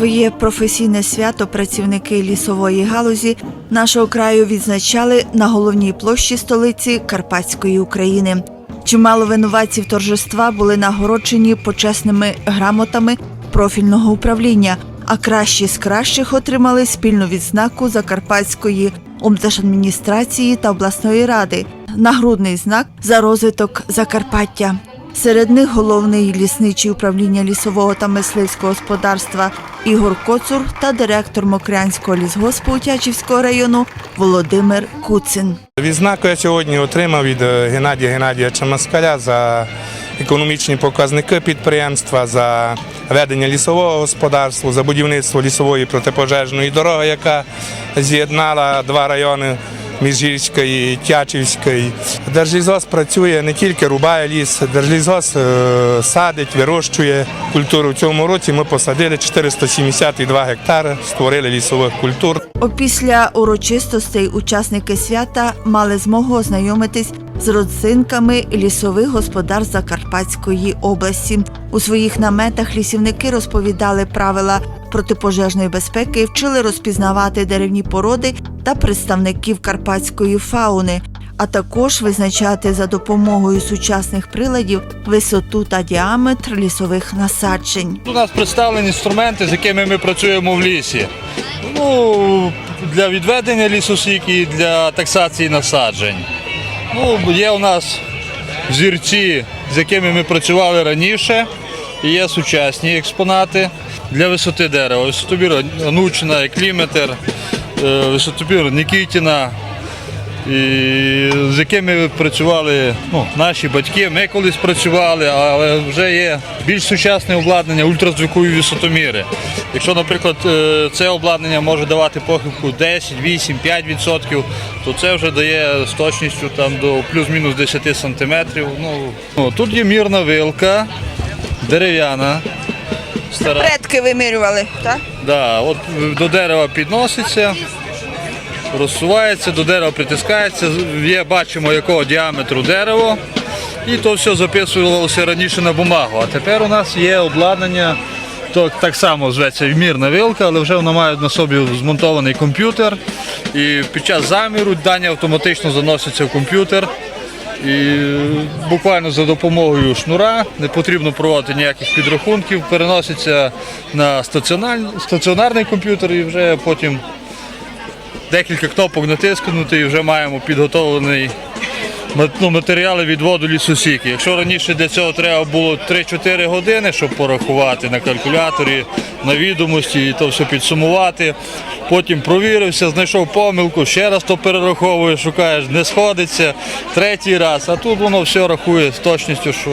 Своє професійне свято працівники лісової галузі нашого краю відзначали на головній площі столиці Карпатської України. Чимало винуватців торжества були нагороджені почесними грамотами профільного управління, а кращі з кращих отримали спільну відзнаку Закарпатської облдержадміністрації та обласної ради, нагрудний знак за розвиток Закарпаття. Серед них головний лісничий управління лісового та мисливського господарства Ігор Коцур та директор Мокрянського лісгоспу Тячівського району Володимир Куцин. Відзнаку я сьогодні отримав від е, Геннадія Геннадійовича Москаля за економічні показники підприємства, за ведення лісового господарства, за будівництво лісової протипожежної дороги, яка з'єднала два райони. Міжгірська і Тячівська. Держлізос працює не тільки рубає ліс, Держлізос е, садить, вирощує культуру. В цьому році ми посадили 472 гектари, створили лісових культур. Опісля урочистостей учасники свята мали змогу ознайомитись з родзинками лісових господарств Закарпатської області. У своїх наметах лісівники розповідали правила протипожежної безпеки, вчили розпізнавати деревні породи та представників карпатської фауни, а також визначати за допомогою сучасних приладів висоту та діаметр лісових насаджень. У нас представлені інструменти, з якими ми працюємо в лісі. Ну, для відведення лісосіки і для таксації насаджень. Ну, є у нас зірці, з якими ми працювали раніше, і є сучасні експонати для висоти дерева. Висотобір Анучина, Кліметр, е, висотобір Нікітіна, і з якими працювали ну, наші батьки. Ми колись працювали, але вже є більш сучасне обладнання, ультразвукові висотоміри. Якщо, наприклад, е, це обладнання може давати похибку 10, 8, 5%, то це вже дає з точністю там, до плюс-мінус 10 сантиметрів. Ну, ну, тут є мірна вилка, дерев'яна. Стара. Предки вимірювали, так? Да, от до дерева підноситься, розсувається, до дерева притискається, є, бачимо якого діаметру дерево. І то все записувалося раніше на бумагу. А тепер у нас є обладнання, то так само зветься мірна вилка, але вже вона має на собі змонтований комп'ютер. І під час заміру дані автоматично заносяться в комп'ютер. І буквально за допомогою шнура не потрібно проводити ніяких підрахунків, переноситься на стаціонар- стаціонарний комп'ютер і вже потім декілька кнопок натискнути і вже маємо підготовлений ну, матеріали відводу лісосіки. Якщо раніше для цього треба було 3-4 години, щоб порахувати на калькуляторі, на відомості і то все підсумувати. Потім провірився, знайшов помилку, ще раз то перераховуєш, шукаєш, не сходиться, третій раз, а тут воно все рахує з точністю, що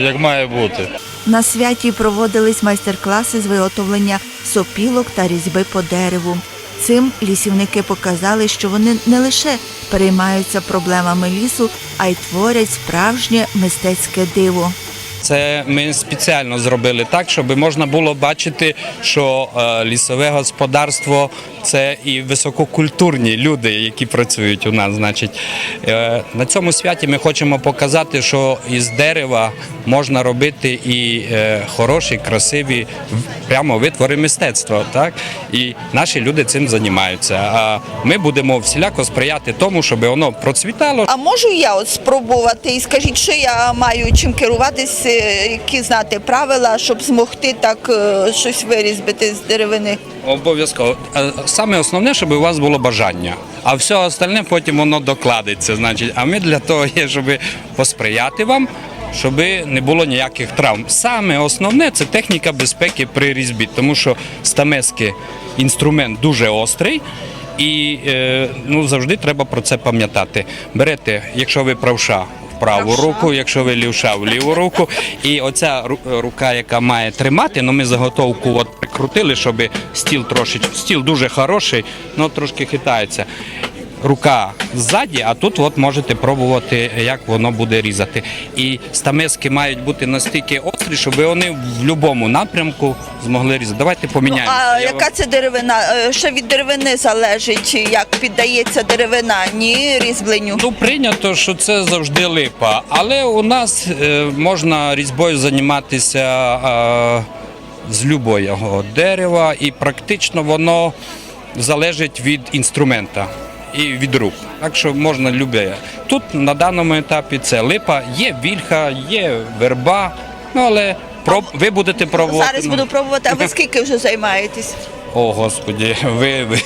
як має бути. На святі проводились майстер-класи з виготовлення сопілок та різьби по дереву. Цим лісівники показали, що вони не лише переймаються проблемами лісу, а й творять справжнє мистецьке диво. Це ми спеціально зробили так, щоб можна було бачити, що е, лісове господарство це і висококультурні люди, які працюють у нас. Значить, Е, на цьому святі ми хочемо показати, що із дерева можна робити і е, хороші, красиві прямо витвори мистецтва. Так? І наші люди цим займаються. А ми будемо всіляко сприяти тому, щоб воно процвітало, А можу я от спробувати і скажіть, що я маю чим керуватись, е, які знати правила, щоб змогти так е, щось вирізбити з деревини? Обов'язково. Е, Саме основне, щоб у вас було бажання. А все остальне потім воно докладеться. Значить, а ми для того є, щоб посприяти вам, щоб не було ніяких травм. Саме основне це техніка безпеки при різьбі, тому що стамески інструмент дуже острий. І е, ну, завжди треба про це пам'ятати. Берете, якщо ви правша, в праву руку, якщо ви лівша в ліву руку. І оця рука, яка має тримати, ну ми заготовку от прикрутили, щоб стіл трошечки, стіл дуже хороший, але трошки хитається. Рука ззаді, а тут от можете пробувати, як воно буде різати. І стамески мають бути настільки острі, щоб вони в будь-якому напрямку змогли різати. Давайте поміняємо. А яка це деревина? Е, Що від деревини залежить, як піддається деревина? Ні, різьбленню. Ну, прийнято, що це завжди липа, але у нас е, можна різьбою займатися е, з любого дерева, і практично воно залежить від інструмента і від рук. Так що можна любе. Тут на даному етапі це липа, є вільха, є верба, ну але проб... ви будете пробувати. Зараз буду пробувати. А ви скільки вже займаєтесь? О, Господі, ви, ви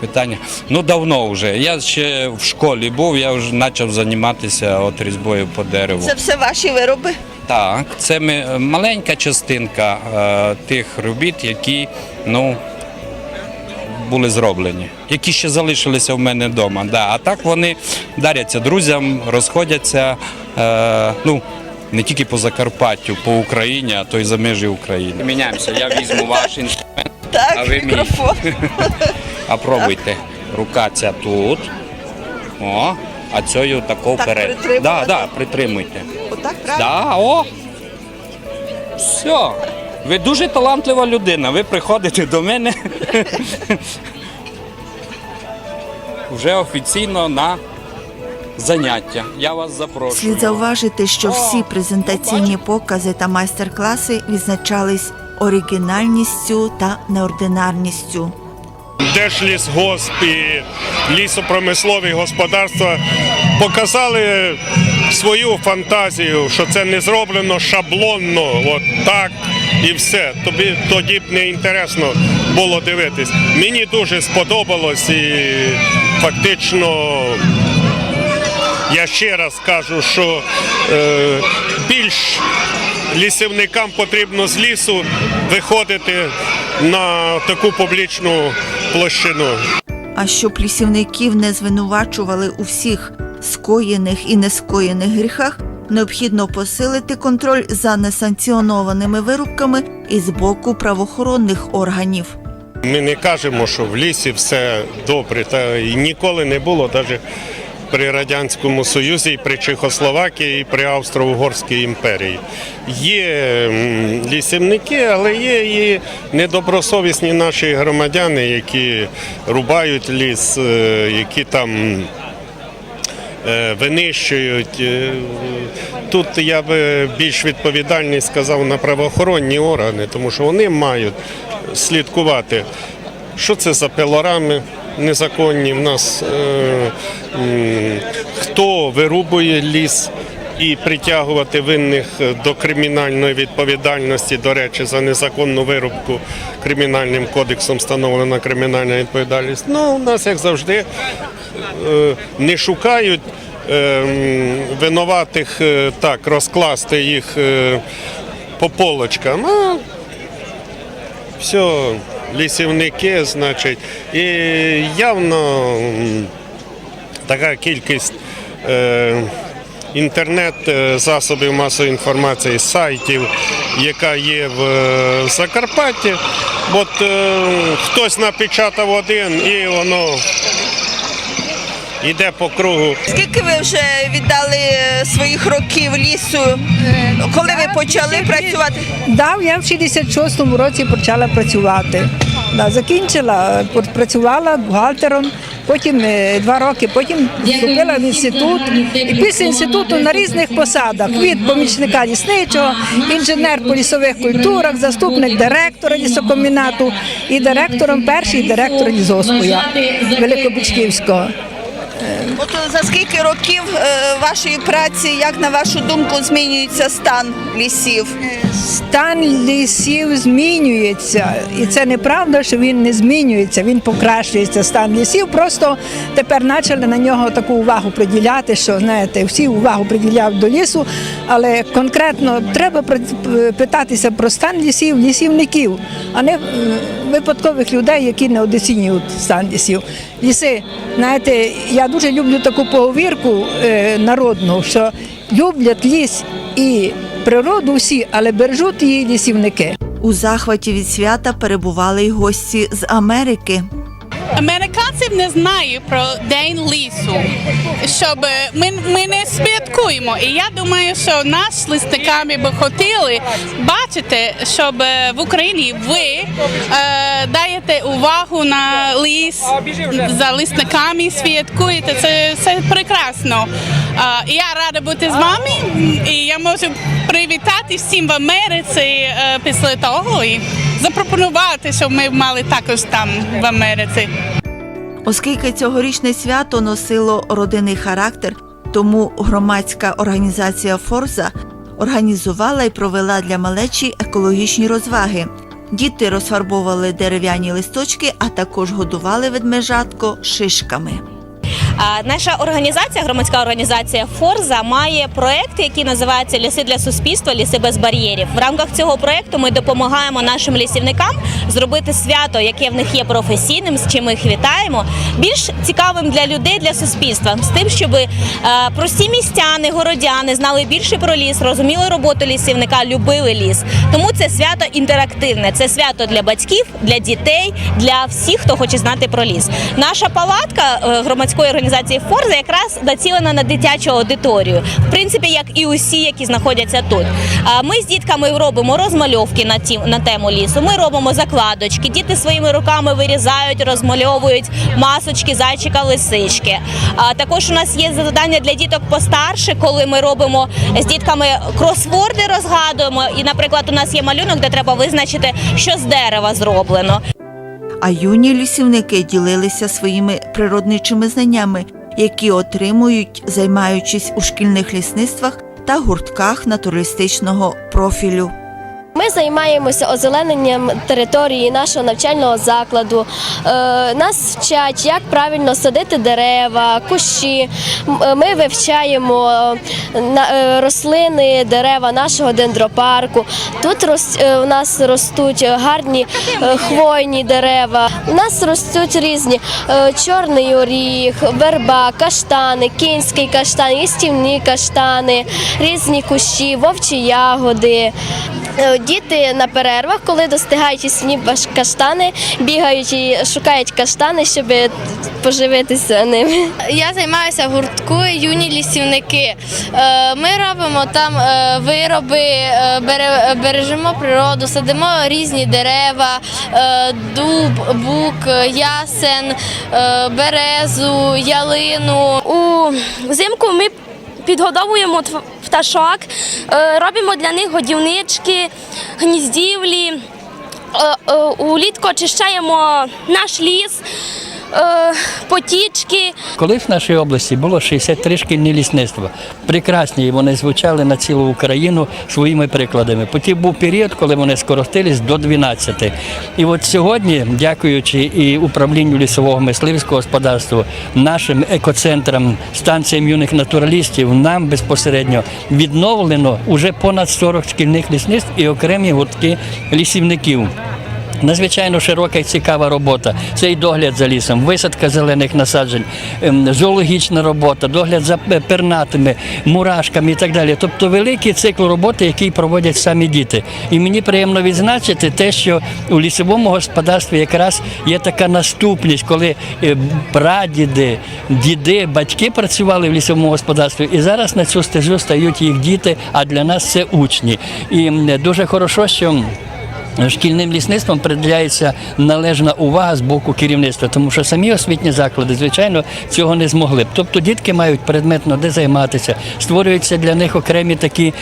питання. Ну давно вже. Я ще в школі був, я вже почав займатися от різьбою по дереву. Це все ваші вироби? Так, це ми, маленька частинка е, тих робіт, які ну, були зроблені, які ще залишилися в мене вдома. Да. А так вони даряться друзям, розходяться. Е, ну, не тільки по Закарпаттю, по Україні, а то й за межі України. Міняємося, я візьму ваш інструмент, Так, А ви мій. мікрофон. а пробуйте. Рука ця тут. О, а цією тако Так, вперед. притримувати? Да, да, притримуйте. Отак, правда? Да, о. Все. Ви дуже талантлива людина. Ви приходите до мене вже офіційно на заняття. Я вас запрошую. Слід зауважити, що всі презентаційні покази та майстер-класи відзначались оригінальністю та неординарністю. Держлісгосп і лісопромислові господарства показали свою фантазію, що це не зроблено шаблонно, от так і все. Тобі тоді б не інтересно було дивитись. Мені дуже сподобалось і фактично. Я ще раз кажу, що е, більш лісівникам потрібно з лісу виходити на таку публічну площину. А щоб лісівників не звинувачували у всіх скоєних і нескоєних гріхах, необхідно посилити контроль за несанкціонованими вирубками і з боку правоохоронних органів. Ми не кажемо, що в лісі все добре, та і ніколи не було, навіть при Радянському Союзі, і при Чехословакії, і при Австро-Угорській імперії. Є лісівники, але є і недобросовісні наші громадяни, які рубають ліс, е, які там винищують. Е, Тут я би більш відповідальність сказав на правоохоронні органи, тому що вони мають слідкувати, що це за пилорами незаконні в нас, е, хто вирубує ліс. І притягувати винних до кримінальної відповідальності, до речі, за незаконну вирубку кримінальним кодексом встановлена кримінальна відповідальність. Ну, у нас, як завжди, е, не шукають е, винуватих е, так, розкласти їх е, по полочкам. А все, лісівники, значить, і явно така кількість. Е, Інтернет-засобів масової інформації, сайтів, яка є в е, Закарпатті. От е, хтось напечатав один і воно йде по кругу. Скільки ви вже віддали е, своїх років лісу, коли ви почали працювати? Дав я в 66-му році почала працювати. Да, закінчила, е, працювала бухгалтером, потім е, два роки, потім вступила в інститут. І після інституту на різних посадах від помічника лісничого, інженер по лісових культурах, заступник директора лісокомбінату і директором, перший директор лісгоспу я Великобичківського. От за скільки років е, вашої праці, як на вашу думку, змінюється стан лісів? Стан лісів змінюється, і це неправда, що він не змінюється, він покращується. Стан лісів. Просто тепер почали на нього таку увагу приділяти, що знаєте, всі увагу приділяють до лісу, але конкретно треба питатися про стан лісів, лісівників, а не е, випадкових людей, які не оцінюють стан лісів. Ліси, знаєте, я дуже люблю таку поговірку е, народну, що люблять ліс і природу всі, але бережуть її лісівники. У захваті від свята перебували й гості з Америки. Американців не знаю про День лісу, щоб ми, ми не святкуємо. І я думаю, що нас лисниками би хотіли бачити, щоб е, в Україні ви е, даєте увагу на ліс за лисниками, святкуєте. Це, це прекрасно. І я рада бути з вами. І я можу привітати всім в Америці е, після того і запропонувати, щоб ми мали також там в Америці. Оскільки цьогорічне свято носило родинний характер, тому громадська організація Форза організувала і провела для малечі екологічні розваги. Діти розфарбовували дерев'яні листочки, а також годували ведмежатко шишками. Наша організація, громадська організація Форза, має проект, який називається Ліси для суспільства, ліси без бар'єрів. В рамках цього проекту ми допомагаємо нашим лісівникам зробити свято, яке в них є професійним, з чим ми їх вітаємо, більш цікавим для людей, для суспільства, з тим, щоб е, прості містяни, городяни знали більше про ліс, розуміли роботу лісівника, любили ліс. Тому це свято інтерактивне. Це свято для батьків, для дітей, для всіх, хто хоче знати про ліс. Наша палатка е, громадської організації Форза якраз націлена на дитячу аудиторію. В принципі, як і усі, які знаходяться тут. Ми з дітками робимо розмальовки на ті на тему лісу. Ми робимо закладочки. Діти своїми руками вирізають, розмальовують масочки, зайчика, лисички. Також у нас є завдання для діток постарше, коли ми робимо з дітками кросворди, розгадуємо. І, наприклад, у нас є малюнок, де треба визначити, що з дерева зроблено. А юні лісівники ділилися своїми природничими знаннями, які отримують, займаючись у шкільних лісництвах та гуртках натуристичного профілю. Ми займаємося озелененням території нашого навчального закладу. Е, Нас вчать, як правильно садити дерева, кущі. Е, Ми вивчаємо е, рослини, дерева нашого дендропарку. Тут у нас ростуть гарні хвойні дерева. У нас ростуть різні чорний оріг, верба, каштани, кінський каштан, їстівні каштани, різні кущі, вовчі ягоди. Е, Діти на перервах, коли достигають баш- каштани, бігають і шукають каштани, щоб поживитися ними. Я займаюся в гуртку юні лісівники. Е, Ми робимо там е, вироби, бережемо природу, садимо різні дерева, дуб, бук, ясен, березу, ялину. У взимку ми підгодовуємо пташок, е, робимо для них годівнички, гніздівлі. Е, е, Улітку очищаємо наш ліс, потічки. Колись в нашій області було 63 шкільні лісництва. Прекрасні, вони звучали на цілу Україну своїми прикладами. Потім був період, коли вони скоротились до 12. І от сьогодні, дякуючи і управлінню лісового мисливського господарства, нашим екоцентрам, станціям юних натуралістів, нам безпосередньо відновлено уже понад 40 шкільних лісництв і окремі гуртки лісівників. Надзвичайно широка і цікава робота. Це і догляд за лісом, висадка зелених насаджень, ем, зоологічна робота, догляд за е, пернатими, мурашками і так далі. Тобто великий цикл роботи, який проводять самі діти. І мені приємно відзначити те, що у лісовому господарстві якраз є така наступність, коли е, прадіди, діди, батьки працювали в лісовому господарстві, і зараз на цю стежу стають їх діти, а для нас це учні. І дуже хорошо, що. Шкільним лісництвом приділяється належна увага з боку керівництва, тому що самі освітні заклади, звичайно, цього не змогли б. Тобто дітки мають предметно де займатися, створюються для них окремі такі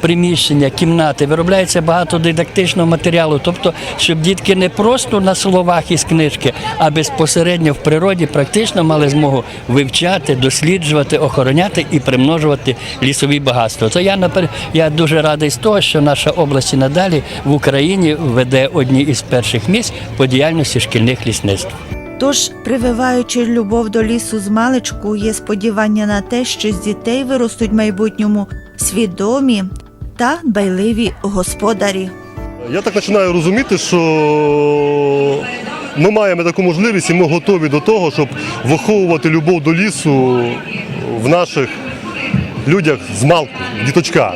приміщення, кімнати, виробляється багато дидактичного матеріалу. Тобто, щоб дітки не просто на словах із книжки, а безпосередньо в природі практично мали змогу вивчати, досліджувати, охороняти і примножувати лісові багатства. То я я дуже радий з того, що наша область і надалі в Україні веде одні із перших місць по діяльності шкільних лісництв. Тож, прививаючи любов до лісу з маличку, є сподівання на те, що з дітей виростуть в майбутньому свідомі та дбайливі господарі. Я так починаю розуміти, що ми маємо таку можливість і ми готові до того, щоб виховувати любов до лісу в наших людях з малку, діточка.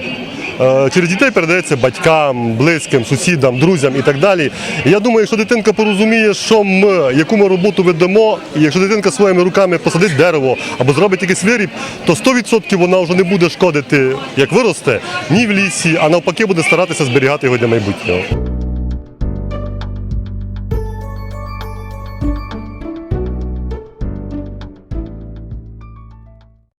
Е, Через дітей передається батькам, близьким, сусідам, друзям і так далі. Я думаю, якщо дитинка порозуміє, що ми, яку ми роботу ведемо, і якщо дитинка своїми руками посадить дерево або зробить якийсь виріб, то 100% вона вже не буде шкодити, як виросте, ні в лісі, а навпаки буде старатися зберігати його для майбутнього.